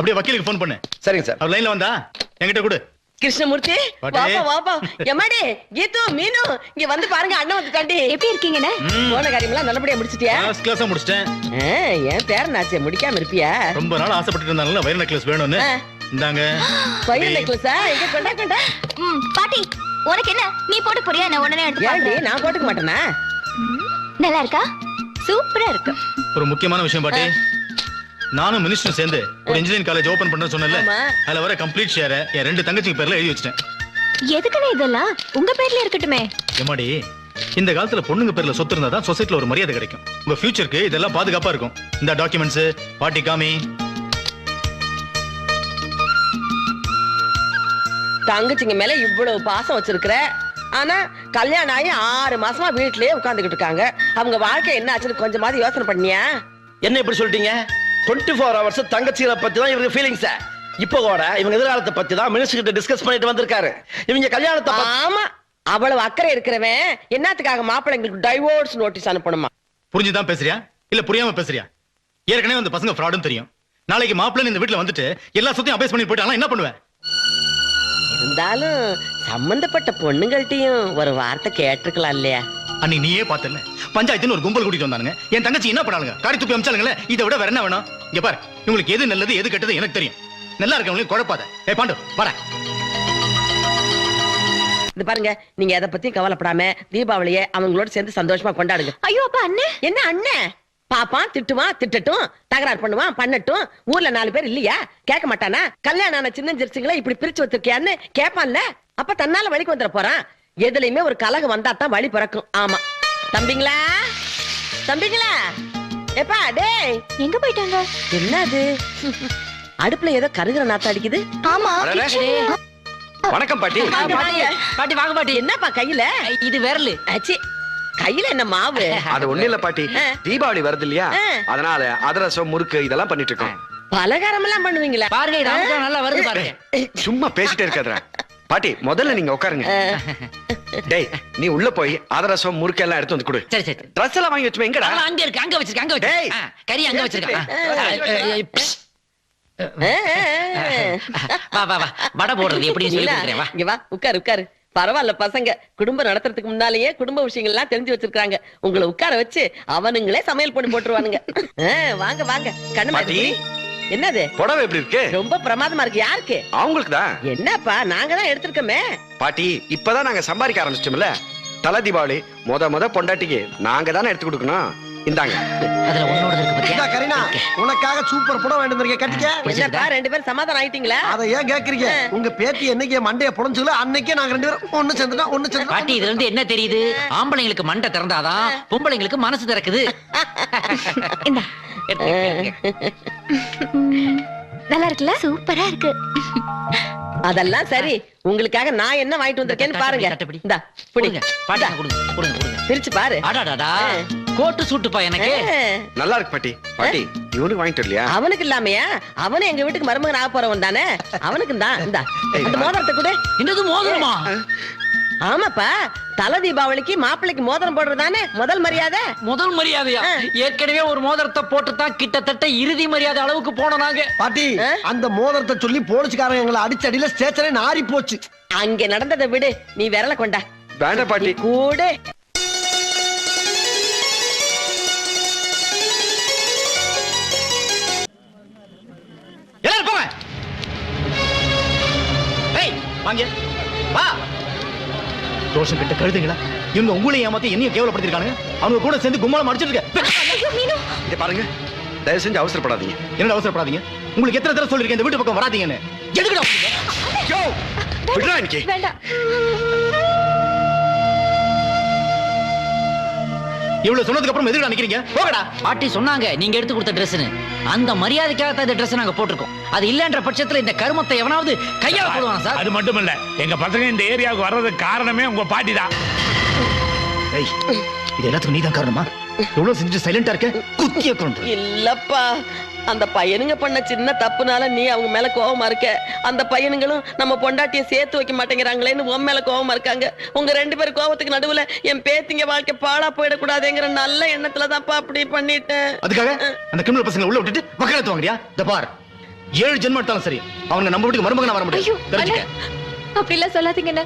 அப்படியே வக்கீலுக்கு ஃபோன் பண்ணு. சரிங்க சார். அவர் லைன்ல வந்தா? என்கிட்ட கொடு. கிருஷ்ணமூர்த்தி. வாப்பா வாப்பா. எம்மாடி கீது மீனு இங்க வந்து பாருங்க அண்ணன் வந்துட்டாண்டி எப்படி இருக்கீங்கண்ணே? போன காரியமெல்லாம் நல்லபடியா முடிச்சிட்டியா? ஃபர்ஸ்ட் கிளாஸா முடிச்சிட்டேன். ஆ, என் பேரனாச்சே முடிக்காம இருப்பியா? ரொம்ப நாள் ஆசைப்பட்டு இருந்தாங்கல்ல வயிறு நெக்லஸ் வேணும்னு. இந்தாங்க. பயிர் நெக்லஸா இங்க கொண்டா கொண்டா. ம் பாட்டி உனக்கு என்ன? நீ போட்டு போறியா நான் உடனே எடுத்து ஏண்டி பார்க்கறேன். நான் போட்டுக்க மாட்டேனா? நல்லா இருக்கா? சூப்பரா இருக்கு. ஒரு முக்கியமான விஷயம் பாட்டி. நானும் மினிஸ்டர் சேர்ந்து ஒரு இன்ஜினியரிங் காலேஜ் ஓபன் பண்ண சொன்னேன்ல. ஆமா. அதுல வர கம்ப்ளீட் ஷேரை என் ரெண்டு தங்கச்சிங்க பேர்ல எழுதி வச்சிட்டேன். எதுக்குண்ணே இதெல்லாம்? உங்க பேர்ல இருக்கட்டுமே. எம்மாடி இந்த காலத்துல பொண்ணுங்க பேர்ல சொத்து இருந்தா தான் சொசைட்டில ஒரு மரியாதை கிடைக்கும். உங்க ஃபியூச்சருக்கு இதெல்லாம் பாதுகாப்பா இருக்கும். இந்த டாக்குமெண்ட்ஸ் பாட்டி காமி தங்கச்சிங்க மேல இவ்வளவு பாசம் வச்சிருக்கிற? ஆனா கல்யாணம் ஆகி ஆறு மாசமா வீட்லயே உட்கார்ந்துகிட்டு இருக்காங்க. அவங்க வாழ்க்கை என்ன ஆச்சுன்னு கொஞ்சமாவது யோசனை பண்ணியா? என்ன இப்படி சொல்லிட்டீங்க? டுவெண்ட்டி ஃபோர் ஹவர்ஸ் தங்கச்சிகளை பத்தி தான் இவருக்கு ஃபீலிங்ஸ் இப்போ கூட இவங்க எதிர்காலத்தை பத்தி தான் மினிஸ்டர் கிட்ட டிஸ்கஸ் பண்ணிட்டு வந்திருக்காரு. இவங்க கல்யாணத்தை பத்தி ஆமா அவ்வளவு அக்கறை இருக்கிறவன் என்னத்துக்காக மாப்பிள்ளைங்களுக்கு டைவோர்ஸ் நோட்டீஸ் அனுப்பணுமா? புரிஞ்சுதான் பேசுறியா? இல்ல புரியாம பேசுறியா? ஏற்கனவே அந்த பசங்க ஃப்ராடும் தெரியும். நாளைக்கு மாப்பிள்ளை இந்த வீட்ல வந்துட்டு எல்லா சொத்தையும் அபேஸ் பண்ணி போயிட்டாங்க என்ன பண்ணுவேன் இருந்தாலும் சம்பந்தப்பட்ட பொண்ணுங்கள்ட்டயும் ஒரு வார்த்தை கேட்டிருக்கலாம் இல்லையா? அன்னைக்கு நீயே பார்த்தல பஞ்சாயத்துன்னு ஒரு கும்பல் கூட்டிட்டு வந்தானுங்க. என் தங்கச்சி என்ன பண்ணாலுங்க காரி துப்பி அமிச்சாலுங்களே இதை விட வேற என்ன வேணும்? இங்க பாரு இவங்களுக்கு எது நல்லது எது கெட்டது எனக்கு தெரியும். நல்லா இருக்கவங்களுக்கு குழப்பாத. ஏ பாண்டு வாடா. இது பாருங்க நீங்க எதை பத்தியும் கவலைப்படாம தீபாவளியை அவங்களோட சேர்ந்து சந்தோஷமா கொண்டாடுங்க. ஐயோ அப்பா அண்ணே. என்ன அண்ணன் பாப்பான் திட்டுவான் திட்டட்டும் தகராறு பண்ணுவான் பண்ணட்டும். ஊர்ல நாலு பேர் இல்லையா? கேட்க மாட்டானா? கல்யாணம் ஆன சின்ன ஜெர்சிங்களை இப்படி பிரிச்சு வச்சிருக்கியான்னு கேட்பான்ல. அப்ப தன்னால வழிக்கு வந்துட போறான். எதுலயுமே ஒரு கலகம் வந்தா தான் வழி பிறக்கும். ஆமா. தம்பிங்களா? தம்பிங்களா? எப்பா டேய். எங்க போயிட்டாங்க? என்னது? அடுப்புல ஏதோ கருகிற நாத்தம் அடிக்குது. ஆமா. வணக்கம் பாட்டி. வாங்க, பாட்டி. வாங்க. பாட்டி வாங்க பாட்டி. என்னப்பா கையில? இது விரலு. அச்சி. கையில என்ன மாவு? அது ஒண்ணு இல்ல பாட்டி. தீபாவளி வருது இல்லையா. அதனால அதிரசம் முறுக்கு இதெல்லாம் பண்ணிட்டு இருக்கோம். பலகாரம் எல்லாம் பண்ணுவீங்களா? பாருங்க நல்லா வருது பாருங்க. சும்மா பேசிட்டே இருக்காதடா. பாட்டி முதல்ல நீங்க உட்காருங்க. டேய் நீ உள்ள போய் அதிரசம் முறுக்கு எல்லாம் எடுத்து வந்து கொடு. சரி சரி. ட்ரெஸ் எல்லாம் வாங்கி வச்சுமே எங்கடா? அங்க இருக்கு அங்க வச்சிருக்க அங்க டேய். வச்சிருக்க. கறி அங்க வச்சிருக்க வா வா வா. வடை போடுறது எப்படி சொல்லி கொடுக்குறேன் வா. இங்க வா உட்காரு உட்காரு. பரவாயில்ல பசங்க. குடும்பம் நடத்துறதுக்கு முன்னாலேயே குடும்ப விஷயங்கள் எல்லாம் தெரிஞ்சு வச்சிருக்காங்க உங்களை உட்கார வச்சு அவனுங்களே சமையல் பண்ணி போட்டுருவானுங்க. வாங்க வாங்க. கண்ணு. என்னது? புடவை எப்படி இருக்கு? ரொம்ப பிரமாதமா இருக்கு. யாருக்கு? அவங்களுக்கு தான் என்னப்பா நாங்க தான் எடுத்திருக்கோமே. பாட்டி இப்பதான் நாங்க சம்பாதிக்க ஆரம்பிச்சிட்டோம்ல. தலை தீபாவளி முத முத பொண்டாட்டிக்கு நாங்க தானே எடுத்து கொடுக்கணும். இந்தாங்க. அதுல உன்னோட இருக்கு இந்தா பாத்தியா கரீனா உனக்காக சூப்பர் புடம் வேண்டியது இருக்கே கட்டிக்க? என்னப்பா ரெண்டு பேரும் சமாதானம் ஆயிட்டீங்களா? அதை ஏன் கேக்குறீங்க? உங்க பேத்தி என்னைக்கு என் மண்டைய புடஞ்சுல அன்னைக்கே நாங்க ரெண்டு பேரும் ஒண்ணு சேர்ந்துட்டோம் ஒண்ணு பாட்டி சேர்ந்துட்டோம் இதுல இருந்து என்ன தெரியுது? ஆம்பளைங்களுக்கு மண்டை திறந்தாதான் பொம்பளைங்களுக்கு மனசு திறக்குது. நல்லா இருக்குல்ல? சூப்பரா இருக்கு. அதெல்லாம் சரி. உங்களுக்காக நான் என்ன வாங்கிட்டு வந்திருக்கேன்னு பாருங்க. இந்தா புடி. கொடுங்க. பாட்டி கொடுங்க. கொடுங்க கொடுங்க. பிரிச்சு பாரு. அடாடாடா. கோட்டு சூட்டுப்பா எனக்கு. நல்லா இருக்கு பாட்டி. பாட்டி இவனுக்கு வாங்கிட்டு வரலையா? அவனுக்கு இல்லாமையா? அவனும் எங்க வீட்டுக்கு மருமகன் ஆக போறவன் தானே? அவனுக்கு தான். இந்தா மோதிரத்தை கூட. என்னது மோதிரமா? ஆமாப்பா தல தீபாவளிக்கு மாப்பிள்ளைக்கு மோதிரம் போடுறதானே முதல் மரியாதை? முதல் மரியாதையா? ஏற்கனவே ஒரு மோதிரத்தை போட்டு தான் கிட்டத்தட்ட இறுதி மரியாதை அளவுக்கு போனோம் நாங்க. பாட்டி அந்த மோதிரத்தை சொல்லி போலீஸ்காரங்க எங்களை அடிச்சடியில ஸ்டேஷனே நாரி போச்சு. அங்க நடந்ததை விடு நீ விரல கொண்டா. வேண்டாம் பாட்டி. கூட தோஷம் கிட்ட கழுதுங்களா இவங்க உங்களையும் ஏமாத்தி என்னையும் கேவலப்படுத்திருக்கானுங்க அவங்க கூட சேர்ந்து கும்மாளம் அடிச்சிட்டு இருக்க. இதை பாருங்க. தயவு செஞ்சு அவசரப்படாதீங்க. என்னடா அவசரப்படாதீங்க? உங்களுக்கு எத்தனை தடவை சொல்லிருக்கேன் இந்த வீட்டு பக்கம் வராதீங்கன்னு. எதுக்குடா வேண்டாம். இவ்வளவு சொன்னதுக்கு அப்புறம் எதுக்குடா நிக்கிறீங்க? போகடா பாட்டி சொன்னாங்க நீங்க எடுத்து கொடுத்த ட்ரெஸ்னு அந்த மரியாதைக்காக தான் இந்த ட்ரெஸ் நாங்க போட்டிருக்கோம். அது இல்லன்ற பட்சத்துல இந்த கருமத்தை எவனாவது கையால போடுவான் சார்? அது மட்டுமல்ல எங்க பசங்க இந்த ஏரியாவுக்கு வர்றதுக்கு காரணமே உங்க பாட்டி தான். இது எல்லாத்துக்கும் நீதான் காரணமா? எவ்வளவு செஞ்சுட்டு சைலண்டா இருக்க? குத்திய கொண்டு இல்லப்பா அந்த பையனுங்க பண்ண சின்ன தப்புனால நீ அவங்க மேல கோவமா இருக்க. அந்த பையனுங்களும் நம்ம பொண்டாட்டிய சேர்த்து வைக்க மாட்டேங்கிறாங்களேன்னு உன் மேல கோவமா இருக்காங்க. உங்க ரெண்டு பேரும் கோவத்துக்கு நடுவுல என் பேத்திங்க வாழ்க்கை பாழா போயிடக்கூடாதுங்கிற நல்ல எண்ணத்துல தான்ப்பா அப்படி பண்ணிட்டேன். அதுக்காக அந்த கிரிமினல் பசங்களை உள்ள விட்டுட்டு வக்காலத்து வாங்குறியா? இந்த பார். ஏழு ஜென்மம் எடுத்தாலும் சரி அவங்க நம்ம வீட்டுக்கு மருமகனா வர முடியும் அப்படி எல்லாம் சொல்லாதீங்கண்ணே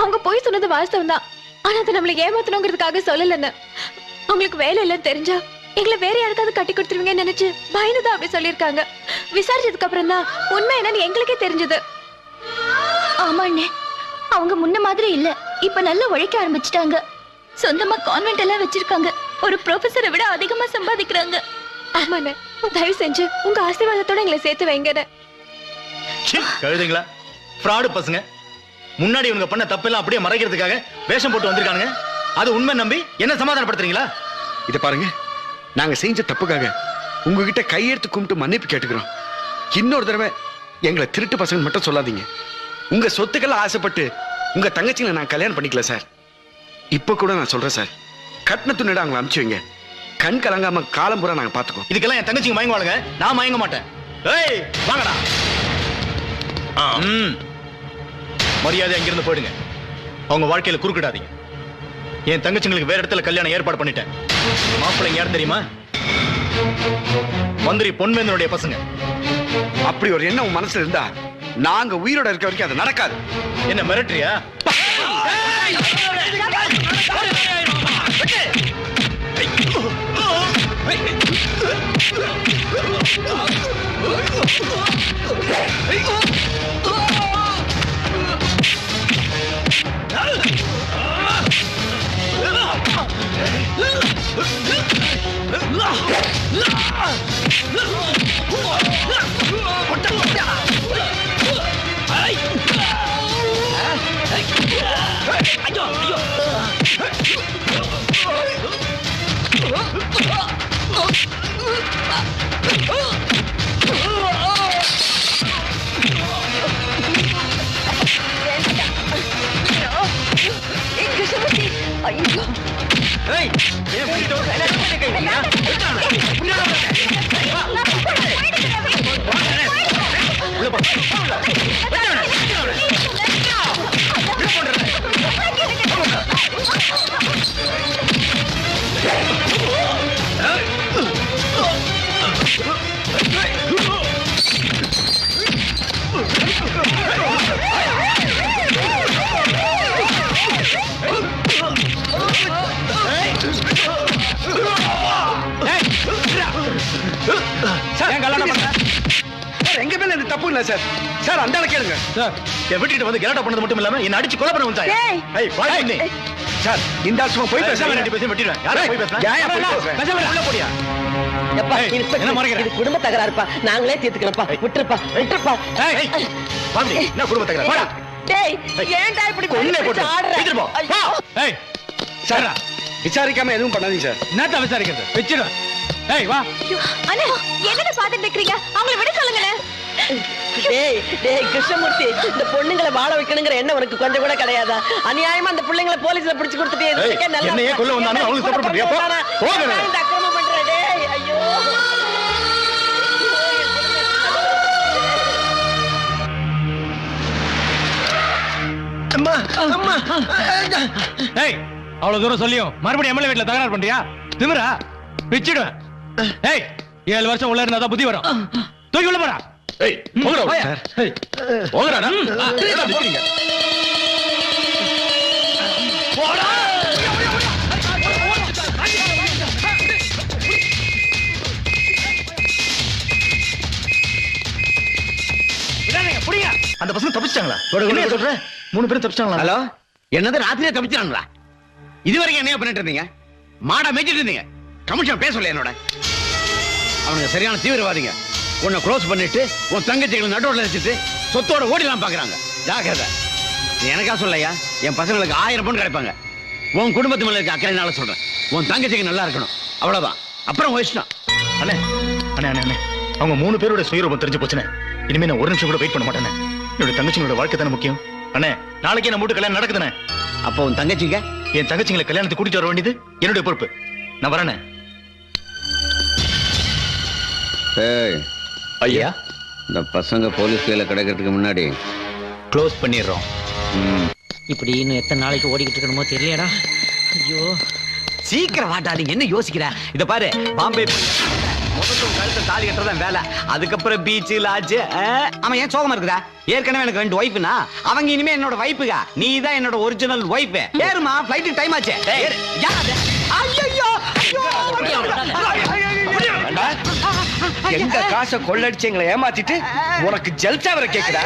அவங்க போய் சொன்னது வாஸ்தவம் தான் ஆனா அதை நம்மள ஏமாத்தணுங்கிறதுக்காக சொல்லலன்னு அவங்களுக்கு வேலை இல்லைன்னு தெரிஞ்சா எங்களை வேற யாருக்காவது கட்டி கொடுத்துருவீங்கன்னு நினைச்சு பயந்துதான் அப்படி சொல்லியிருக்காங்க. விசாரிச்சதுக்கு அப்புறம் தான் உண்மை என்னன்னு எங்களுக்கே தெரிஞ்சது. ஆமா அண்ணே. அவங்க முன்ன மாதிரி இல்ல. இப்ப நல்லா உழைக்க ஆரம்பிச்சிட்டாங்க. சொந்தமா கான்வென்ட் எல்லாம் வச்சிருக்காங்க. ஒரு ப்ரொஃபஸரை விட அதிகமா சம்பாதிக்கிறாங்க. ஆமாண்ணே தயவு செஞ்சு உங்க ஆசீர்வாதத்தோட எங்களை சேர்த்து வைங்கண்ணே. சீ, கழுதுங்களா. ஃப்ராடு பசங்க. முன்னாடி இவங்க பண்ண தப்பெல்லாம் அப்படியே மறைக்கிறதுக்காக வேஷம் போட்டு வந்திருக்கானுங்க. அது உண்மை நம்பி என்ன சமாதானப்படுத்துறீங்களா? இத பாருங்க. நாங்க செஞ்ச தப்புக்காக உங்ககிட்ட கையெடுத்து கும்பிட்டு மன்னிப்பு கேட்டுக்கிறோம். இன்னொரு தடவை எங்களை திருட்டு பசங்க மட்டும் சொல்லாதீங்க. உங்க சொத்துக்கள் ஆசைப்பட்டு உங்க தங்கச்சிங்களை நான் கல்யாணம் பண்ணிக்கல சார். இப்ப கூட நான் சொல்றேன் சார். கட்டின துணிட அவங்களை அனுப்பிச்சு வைங்க. கண் கலங்காம காலம் பூரா நாங்க பாத்துக்கோம் இதுக்கெல்லாம் என் தங்கச்சிங்க மயங்குவாளுங்க. நான் மயங்க மாட்டேன். ஏய் வாங்கடா. ம். மரியாதை அங்கிருந்து போயிடுங்க. அவங்க வாழ்க்கையில குறுக்கிடாதீங்க. என் தங்கச்சிங்களுக்கு வேற இடத்துல கல்யாணம் ஏற்பாடு பண்ணிட்டேன். மாப்பிள்ளைங்க யார் தெரியுமா? மந்திரி பொன்வேந்தனுடைய பசங்க. அப்படி ஒரு எண்ணம் உன் மனசுல இருந்தா நாங்க உயிரோட இருக்க வரைக்கும் அது நடக்காது. என்ன மிரட்டுறியா? ஏய், ஏன் பிடிட்டு வர? என்ன கை வைக்கிறீங்க? உள்ள இல்ல சார் சார் அந்த ஆளை கேளுங்க சார், என் வீட்டுக்கிட்ட வந்து கலாட்டா பண்ணது மட்டும் இல்லாம என்ன அடிச்சு கொலை பண்ண வந்தாயா? சார் இந்த ஆள் சும்மா போய் பேசாம ரெண்டு பேரையும் வெட்டிடுவேன். யாரை போய் பேசுனா? ஏன் ஏன் போய் பேசுற? பேசாம உள்ள போடியா? எப்பா, இது என்ன மறைக்கிற? இது குடும்ப தகராறுப்பா நாங்களே தீர்த்துக்கிறோம்ப்பா விட்டுருப்பா விட்டுருப்பா என்ன குடும்ப தகராறு? வாடா. டேய் ஏன்டா இப்படி கொன்னே பிடிச்சு போட்டு. ஆடுற? போ. ஏய், சார் விசாரிக்காம எதுவும் பண்ணாதீங்க சார் என்னத்த விசாரிக்கிறது? வச்சிடுவேன். ஏய், வா. அண்ணா என்னென்ன பாத்துட்டு இருக்கிறீங்க அவங்கள விட சொல்லுங்களேன் டேய் டேய் கிருஷ்ணமூர்த்தி இந்த பொண்ணுங்களை வாழ வைக்கணுங்கிற எண்ணம் உனக்கு கொஞ்சம் கூட கிடையாதா? அநியாயமா அந்த பிள்ளைங்களை போலீஸ்ல பிடிச்சு கொடுத்துட்டு ஏய், இதுக்கே நல்லா என்னையே கொல்ல வந்தானே, அவங்களுக்கு support பண்றியா? போ. போங்க. ஏன்டா இந்த அக்கிரமம் பண்ற டேய் ஐயோ. அம்மா அம்மா. ஏய், அவ்வளவு தூரம் சொல்லியும் மறுபடியும் எம்எல்ஏ வீட்டுல தகராறு பண்றியா? திமிரா? பிச்சிடுவேன். ஏய் ஏழு வருஷம் உள்ள இருந்தா புத்தி வரும். தூக்கி உள்ள போடா. ஏய் போங்கடா சார். ஏய் போங்கடா என்னடா நிக்கிறீங்க. அந்த பசங்க தப்பிச்சிட்டாங்களா? என்ன சொல்ற? மூணு பேரும் தப்பிச்சிட்டாங்களா? ஹலோ? என்னது ராத்திரியே தப்பிச்சாங்களா இது வரைக்கும் என்ன பண்ணிட்டு இருந்தீங்க? மாடா மேய்ச்சிட்டு இருந்தீங்க? கமிஷன் பேசல என்னோட. அவனுங்க சரியான தீவிரவாதிங்க. உன்னை க்ளோஸ் பண்ணிட்டு உன் தங்கச்சிகளை நடுவில் வச்சுட்டு சொத்தோட ஓடிலாம் பாக்குறாங்க. ஜாக்கிரதை. எனக்கா சொல்லையா என் பசங்களுக்கு ஆயிரம் பொண்ணு கிடைப்பாங்க. உன் குடும்பத்து மேல இருக்க அக்கறையினால சொல்றேன். உன் தங்கச்சிக்கு நல்லா இருக்கணும். அவ்வளவுதான். அப்புறம் இஷ்டம். அண்ணே. அண்ணே அண்ணே அண்ணே. அவங்க மூணு பேரோட சுயரூபம் தெரிஞ்சு போச்சுனே இனிமே நான் ஒரு நிமிஷம் கூட வெயிட் பண்ண மாட்டேனே என்னோட தங்கச்சிங்களோட வாழ்க்கை தானே முக்கியம்? அண்ணே நாளைக்கே நம்ம வீட்டு கல்யாணம் நடக்குதுண்ணே. அப்போ உன் தங்கச்சிங்க? என் தங்கச்சிங்களை கல்யாணத்துக்கு கூட்டிட்டு வர வேண்டியது என்னுடைய பொறுப்பு. நான் வரேனே ஏய் ஐயா. இந்த பசங்க போலீஸ் கையில கிடைக்கிறதுக்கு முன்னாடி. க்ளோஸ் பண்ணிடுறோம். இப்படி இன்னும் எத்தனை நாளைக்கு ஓடிக்கிட்டு இருக்கணுமோ தெரியலடா ஐயோ. சீக்கிரம் வாட்டா நீங்க என்ன யோசிக்கிற? இத பாரு பாம்பே முகத்தும் கழுத்து தாலி கட்டுறதான் வேலை. அதுக்கப்புறம் பீச் லாட்ஜ் அவன் ஏன் சோகமா இருக்குதா? ஏற்கனவே எனக்கு ரெண்டு ஒய்ஃப்னா அவங்க இனிமே என்னோட வைஃபுகா நீ தான் என்னோட ஒரிஜினல் ஒய்ஃப் ஏறுமா ஃபிளைட் டைம் ஆச்சு. ஏறு. யார் எங்க காசை கொள்ளடிச்சு எங்களை ஏமாத்திட்டு உனக்கு ஜல்சா வர கேக்குதா?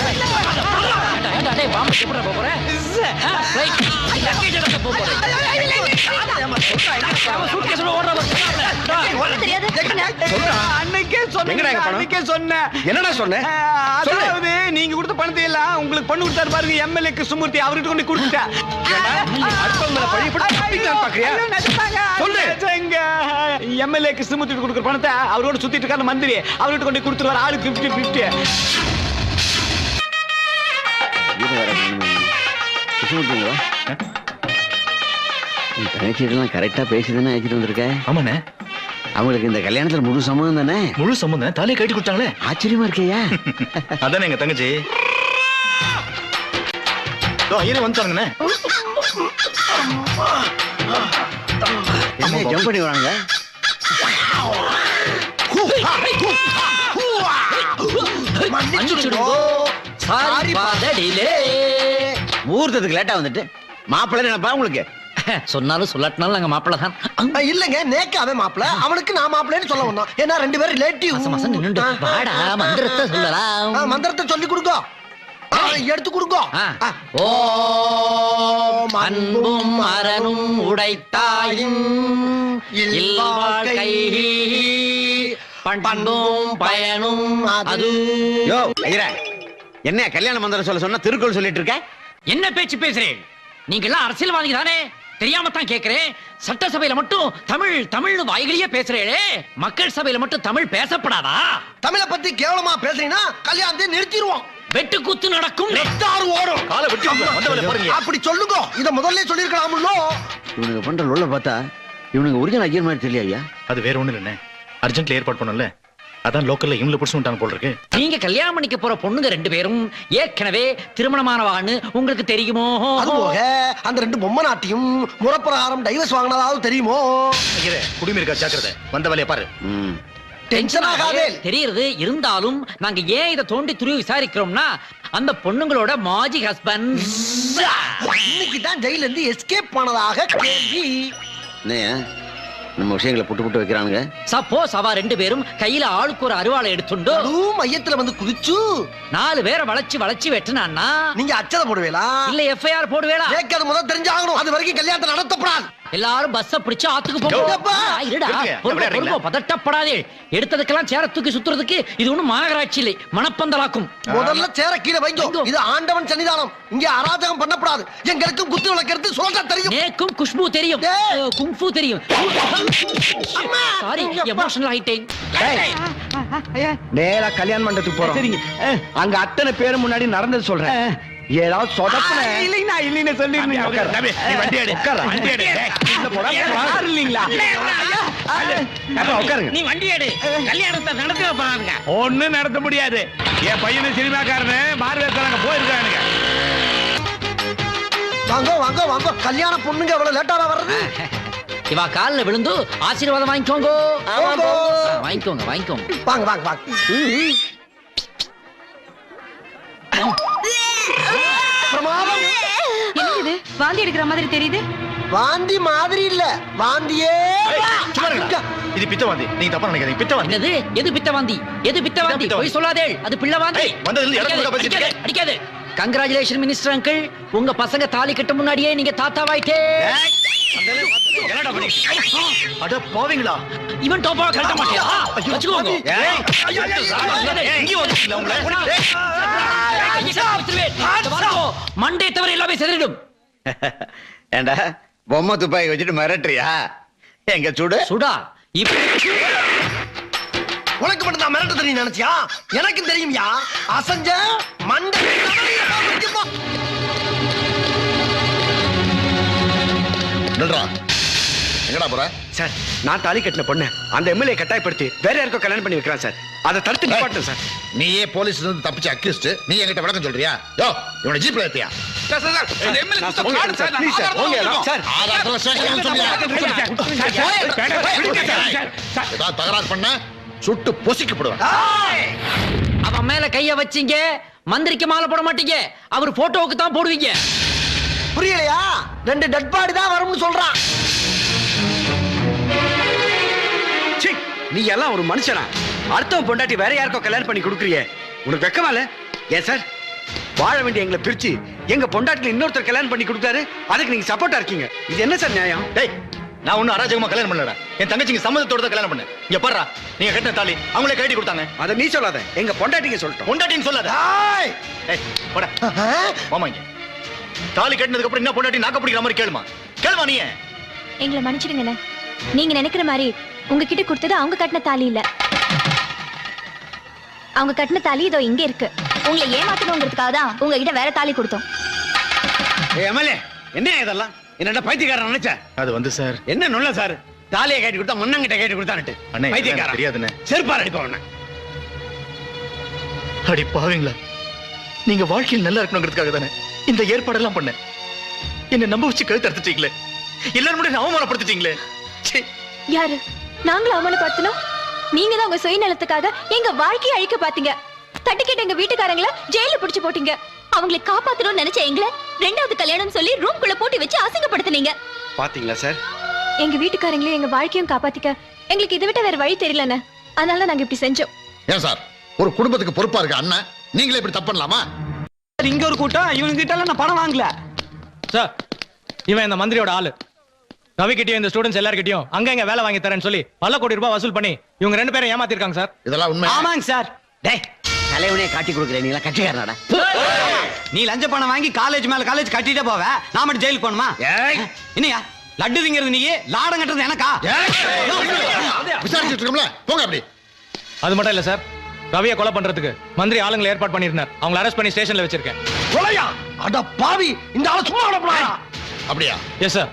என்னடா சொன்ன நீங்க கொடுத்த பணத்தை எல்லாம் உங்களுக்கு பண்ணு கொடுத்தாரு பாருங்க எம்எல்ஏ கிருஷ்ணமூர்த்தி அவர்கிட்ட கொண்டு தப்பிக்கலாம்னு பாக்குறியா? சொல்லு. எம்எல்ஏ கிருஷ்ணமூர்த்தி கொடுக்குற பணத்தை அவரோட சுத்திட்டு இருக்காரு மந்திரி அவர்கிட்ட கொண்டு கொடுத்துருவாரு. ஆளு பிப்டி பிப்டி கிருஷ்ணமூர்த்திங்களா தங்கச்சிட்டெல்லாம் கரெக்டா பேசிதானே அழைச்சிட்டு வந்திருக்க? ஆமாண்ணே. அவங்களுக்கு இந்த கல்யாணத்துல முழு சம்மதம் தானே? முழு சம்பந்தம் தாலியை கட்டி கொடுத்தாங்களே. ஆச்சரியமா இருக்கையா? அதானே எங்க தங்கச்சி. ஐயரே வந்துட்டாங்கண்ணே. என்ன ஜம்ப் பண்ணி வராங்க. சாரி பாதடிலே. லேட்டா வந்துட்டு. மாப்பிள்ளை நினைப்பா உங்களுக்கு? சொன்னாலும் சொல்லாட்டினாலும் நாங்க மாப்பிள்ள தான். இல்லங்க நேக்கு அவன் மாப்பிள அவனுக்கு நான் மாப்பிள்ளைன்னு சொல்ல வந்தோம். ஏன்னா ரெண்டு பேரும் ரிலேட்டிவ் மச மசம் நின்னுண்டு. வாடா மந்திரத்தை சொல்லலாம். மந்திரத்தை சொல்லி கொடுங்க. எடுத்து கொடுங்க. ஓம் அன்பும் அரணும் உடைத்தாயும் பண்பும் பயனும் அது. யோ ஐயரே. என்ன கல்யாண மந்திரம் சொல்ல சொன்னா திருக்குறள் சொல்லிட்டு இருக்க? என்ன பேச்சு பேசுறேன் நீங்க எல்லாம் அரசியல்வாதி தானே. தெரியாம தான் கேக்குறேன். சட்டசபையில மட்டும் தமிழ் தமிழ் வாய்களையே பேசுறேளே மக்கள் சபையில மட்டும் தமிழ் பேசப்படாதா? தமிழை பத்தி கேவலமா பேசுறீங்கன்னா கல்யாணத்தை நிறுத்திடுவோம் வெட்டுக்குத்து நடக்கும். ரத்தாறு ஓடும். காலை வெட்டி வந்தவளை பாருங்க. அப்படி சொல்லுங்க. இத முதல்ல சொல்லிருக்கலாம்ல இவனுக்கு பண்ற லொல்ல பார்த்தா இவனுக்கு ஒரிஜினல் ஐயர் மாதிரி தெரியல ஐயா அது வேற ஒண்ணு இல்லைண்ணே. அர்ஜென்ட்ல ஏற்பாடு பண்ணல அதான் லோக்கல்ல இவங்களை பிடிச்சு விட்டாங்க போல இருக்கு. நீங்க கல்யாணம் பண்ணிக்க போற பொண்ணுங்க ரெண்டு பேரும் ஏற்கனவே திருமணமானவான்னு உங்களுக்கு தெரியுமோ? அது போக அந்த ரெண்டு பொம்மை நாட்டியும் முறப்பிரகாரம் டைவர்ஸ் வாங்கினதாவது தெரியுமோ? குடிமை இருக்கா ஜாக்கிரதை. வந்த வேலையை பாரு. டென்ஷன் ஆகாதே. தெரியுது இருந்தாலும் நாங்க ஏன் இதை தோண்டி துருவி விசாரிக்கிறோம்னா அந்த பொண்ணுங்களோட மாஜி ஹஸ்பண்ட் இன்னைக்கு தான் ஜெயில இருந்து எஸ்கேப் பண்ணதாக கேள்வி. நம்ம விஷயங்களை புட்டு புட்டு வைக்கிறானுங்க. சப்போஸ் அவ ரெண்டு பேரும் கையில ஆளுக்கு ஒரு அருவாளை எடுத்துண்டு. அதுவும் மையத்துல வந்து குதிச்சு. நாலு பேரை வளைச்சு வளைச்சு வெட்டினான்னா நீங்க அச்சதை போடுவீங்களா இல்ல எஃப்ஐஆர் போடுவேளா? ஏக்கு அது முதல் தெரிஞ்சாகணும். அது வரைக்கும் கல்யாணத்தை நடத்தப்படாது. எல்லாரும் பஸ்ஸ பிடிச்சு ஆத்துக்கு யோ, போங்க அப்பா. ஆ, இருடா. பதட்டப்படாதே. எடுத்ததுக்கெல்லாம் சேர தூக்கி சுத்துறதுக்கு இது ஒண்ணும் மாநகராட்சி இல்லை மணப்பந்தலாக்கும் முதல்ல சேர கீழே வைங்கோ. இது ஆண்டவன் சன்னிதானம். இங்க அராஜகம் பண்ணப்படாது. எங்களுக்கு குத்து விளக்கிறது சொல்ல தெரியும். நேக்கும் குஷ்பு தெரியும். குங்ஃபு தெரியும். அம்மா. சாரி எமோஷனல் ஆயிட்டேன். நேரா கல்யாண மண்டபத்துக்கு போறோம். சரிங்க. அங்க அத்தனை பேரும் முன்னாடி நடந்தது சொல்றேன். ஏதாவது சொதப்புன. இல்லைங்கண்ணா இல்லைன்னு சொல்லிருந்தீங்க. உட்காரு. தம்பி, நீ வண்டி எடு. உட்காரு. வண்டி எடு. உள்ள போடா. யாரும் இல்லைங்களா? அப்பா, உட்காருங்க. நீ வண்டி எடு. கல்யாணத்தை நடத்தி போறாங்க ஒண்ணும் நடத்த முடியாது. என் பையனு சினிமாக்காரனு மார்வேத்தனாங்க போயிருக்கானுங்க. வாங்கோ வாங்கோ வாங்கோ. கல்யாண பொண்ணுங்க எவ்வளவு லேட்டாரா வர்றது? இவா கால்ல விழுந்து ஆசீர்வாதம் வாங்கிக்கோங்க. வாங்கிக்கோங்க வாங்கிக்கோங்க. வாங்க வாங்க வாங்க. வாந்தி எடுக்கிற மாதிரி தெரியுது வாந்தி மாதிரி இல்ல வாந்தியே. இது பித்தவாந்தி நீங்க தப்பா நினைக்காதீங்க பித்தவாந்தி என்னது எது பித்தவாந்தி எது பித்தவாந்தி பித்தவாந்தி? போய் சொல்லாதே அது பிள்ளவாந்தி ஏய், வந்ததுல அடிக்காது, அடிக்காது கங்கராச்சுலேஷன் மினிஸ்டர் அங்கிள் உங்க பசங்க தாலி கட்ட முன்னாடியே நீங்க தாத்தாவாயிட்டே அட பாவீங்களா இவன் டோப்பா கட்ட மாட்டியா வச்சுக்கோங்க? மண்டே தவிர எல்லாமே செதறிடும் ஏண்டா பொம்மை துப்பாக்கி வச்சுட்டு மிரட்டுறியா? எங்க சுடு? சுடா. உனக்கு மட்டும் தான் மிரட்ட தெரியும் நினைச்சியா? எனக்கு தெரியும்யா அசஞ்ச மண்டை எங்கடா போற? சார் நான் தாலி கட்டின பொண்ணு அந்த எம்எல்ஏ கட்டாயப்படுத்தி வேற யாருக்கோ கல்யாணம் பண்ணி வைக்கிறான் சார். அதை தடுத்து நிப்பாட்டும் சார். நீயே போலீஸ்ல இருந்து தப்பிச்சு அக்யூஸ்ட் நீ என்கிட்ட விளக்கம் சொல்றியா? யோ இவனை ஜீப்ல ஏத்தியா? நான் சொல்லிட்டேன் சார், please சார், போங்க, சார். ஆதாரத்துல ஸ்டேஷன் சொல்லியா ஏதாவது தகராறு பண்ண சுட்டு பொசிக்கப்படுவேன் அவன் மேல கைய வச்சீங்க மந்திரிக்கு மாலை போட மாட்டீங்க அவர் போட்டோவுக்கு தான் போடுவீங்க. புரியலையா? ரெண்டு டெட் பாடி தான் வரும்னு சொல்றான். நீ எல்லாம் ஒரு மனுஷனா? அடுத்தவன் பொண்டாட்டி வேற யாருக்கோ கல்யாணம் பண்ணி கொடுக்குறியே. உனக்கு வெக்கமா இல்ல? ஏன் சார் வாழ வேண்டிய எங்களை பிரிச்சு எங்க பொண்டாட்டில இன்னொருத்தர் கல்யாணம் பண்ணி கொடுத்தாரு அதுக்கு நீங்க சப்போர்ட்டா இருக்கீங்க. இது என்ன சார் நியாயம்? டேய் நான் ஒன்னும் அராஜகமா கல்யாணம் பண்ணலடா. என் தங்கச்சிங்க சம்மதத்தோட தான் கல்யாணம் பண்ணேன். இங்க பாருடா நீங்க கட்டின தாலி அவங்களே கட்டி கொடுத்தாங்க. அதை நீ சொல்லாத. எங்க பொண்டாட்டிங்க சொல்லிட்டோம். பொண்டாட்டின்னு சொல்லாத. ஏய்! ஏய் போடா. மாமா இங்க. தாலி கட்டினதுக்கு அப்புறம் என்ன பொண்டாட்டி நாக்க பிடிக்கிற மாதிரி கேளுமா. கேளுமா நீ எங்களை மன்னிச்சிடுங்கண்ணே நீங்க நினைக்கிற மாதிரி உங்ககிட்ட கொடுத்தது அவங்க கட்டின தாலி இல்ல. அவங்க கட்டின தாலி இதோ இங்க இருக்கு. உங்களை ஏமாத்தணுங்கிறதுக்காக தான் உங்ககிட்ட வேற தாலி கொடுத்தோம். எம்எல்ஏ என்ன இதெல்லாம்? என்னடா பைத்தியக்காரன் நினைச்ச? அது வந்து சார். என்ன நொல்ல சார்? தாலியை கட்டி கொடுத்தா மண்ணங்கிட்ட கட்டி கொடுத்தான்ட்டு அண்ணே, பைத்தியக்காரன். தெரியாதுண்ணே. செருப்பார் அடிப்பவன அடி பாவீங்களா. நீங்க வாழ்க்கையில் நல்லா இருக்கணுங்கிறதுக்காக தானே இந்த ஏற்பாடெல்லாம் பண்ணேன். என்ன நம்ப வச்சு கழுத்து அறுத்துட்டீங்களே. எல்லாரும் முன்னாடி அவமானப்படுத்திட்டீங்களே. ச்சீ. யாரு? நாங்களும் அவமானப்படுத்தணும் நீங்க தான் உங்க சுயநலத்துக்காக எங்க வாழ்க்கையை அழிக்க பாத்தீங்க தட்டி கேட்ட எங்க வீட்டுக்காரங்கள ஜெயில புடிச்சு போட்டீங்க. அவங்களை காப்பாத்தணும்னு நினைச்ச எங்களை ரெண்டாவது கல்யாணம் சொல்லி ரூம்குள்ள போட்டு வச்சு அசிங்கப்படுத்துனீங்க. பாத்தீங்களா சார் எங்க வீட்டுக்காரங்களையும் எங்க வாழ்க்கையும் காப்பாத்திக்க எங்களுக்கு இதை விட்ட வேற வழி தெரியலண்ணே. அதனால நாங்க இப்படி செஞ்சோம். ஏன் சார்? ஒரு குடும்பத்துக்கு பொறுப்பா இருக்க அண்ணன் நீங்களே இப்படி தப்பு பண்ணலாமா? இங்க ஒரு கூட்டம் இவங்க கிட்ட எல்லாம் நான் பணம் வாங்கல. சார் இவன் இந்த மந்திரியோட ஆளு. ரவி கிட்டயும் இந்த ஸ்டூடெண்ட்ஸ் எல்லார்கிட்டயும் அங்க இங்க வேலை வாங்கி தரேன்னு சொல்லி பல கோடி ரூபாய் வசூல் பண்ணி இவங்க ரெண்டு பேரும் ஏமாத்திருக்காங்க சார். இதெல்லாம் உண்மை ஆமாங்க சார். டேய் தலைவனே காட்டி கொடுக்குறேன். நீ கட்சிக்காரனாடா. நீ லஞ்ச பணம் வாங்கி காலேஜ் மேல காலேஜ் கட்டிட்டே போவ. நான் மட்டும் ஜெயிலுக்கு போகணுமா? என்னையா? லட்டு திங்கிறது நீ லாடம் கட்டுறது எனக்கா? விசாரிச்சுட்டு இருக்கோம்ல. போங்க அப்படி. அது மட்டும் இல்ல சார். ரவியை கொலை பண்றதுக்கு மந்திரி ஆளுங்களை ஏற்பாடு பண்ணியிருந்தார். அவங்களை அரெஸ்ட் பண்ணி ஸ்டேஷன்ல வச்சிருக்கேன். கொலையா? அட பாவி இந்த ஆள சும்மா விடப்படாதா அப்படியா? எஸ் சார்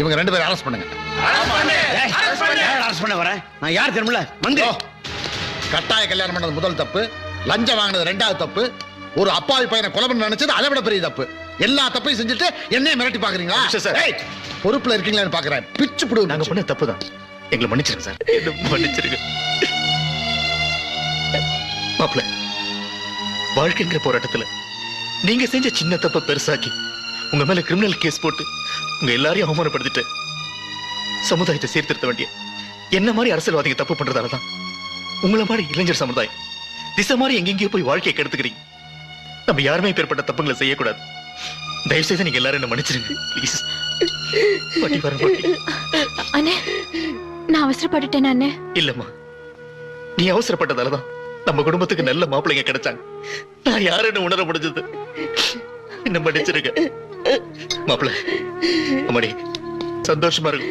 இவங்க ரெண்டு பேரும் அரெஸ்ட் பண்ணுங்க. அரசு பண்ண. வரேன் நான் யார் தெரியுமில்ல? மந்திரி. கட்டாய கல்யாணம் பண்ணது முதல் தப்பு. லஞ்சம் வாங்கினது ரெண்டாவது தப்பு. ஒரு அப்பாவி பையனை கொலை பண்ண நினைச்சது அதை விட பெரிய தப்பு. எல்லா தப்பையும் செஞ்சுட்டு என்னைய மிரட்டி பாக்குறீங்களா சார், சார். ஏய், பொறுப்புல இருக்கீங்களான்னு பாக்குறேன் பிச்சு புடு. நாங்க பண்ண தப்பு தான் எங்களை மன்னிச்சிருங்க சார். மன்னிச்சிருங்க. மாப்பிள்ள வாழ்க்கைங்கிற போராட்டத்துல நீங்க செஞ்ச சின்ன தப்ப பெருசாக்கி உங்க மேல கிரிமினல் கேஸ் போட்டு உங்க எல்லாரையும் அவமானப்படுத்திட்டு சமுதாயத்தை சீர்திருத்த வேண்டிய என்ன மாதிரி அரசியல்வாதிங்க தப்பு பண்றதாலதான் உங்களை மாதிரி இளைஞர் சமுதாயம் திசை மாதிரி எங்கெங்கேயோ போய் வாழ்க்கையை கெடுத்துக்கிறீங்க. நம்ம யாருமே இப்பேற்பட்ட தப்புங்களை செய்யக்கூடாது. தயவு செய்து நீங்க எல்லாரும் என்ன மன்னிச்சிருங்க ப்ளீஸ் பாட்டி வர பாட்டி. அண்ணே நான் அவசரப்பட்டுட்டேன் அண்ணே. இல்லம்மா. நீ அவசரப்பட்டதாலதான் நம்ம குடும்பத்துக்கு நல்ல மாப்பிள்ளைங்க கிடைச்சாங்க. நான் யாருன்னு உணர முடிஞ்சது? என்ன மன்னிச்சிருக்க மாப்பிள்ளை அம்மாடி சந்தோஷமா இருக்கு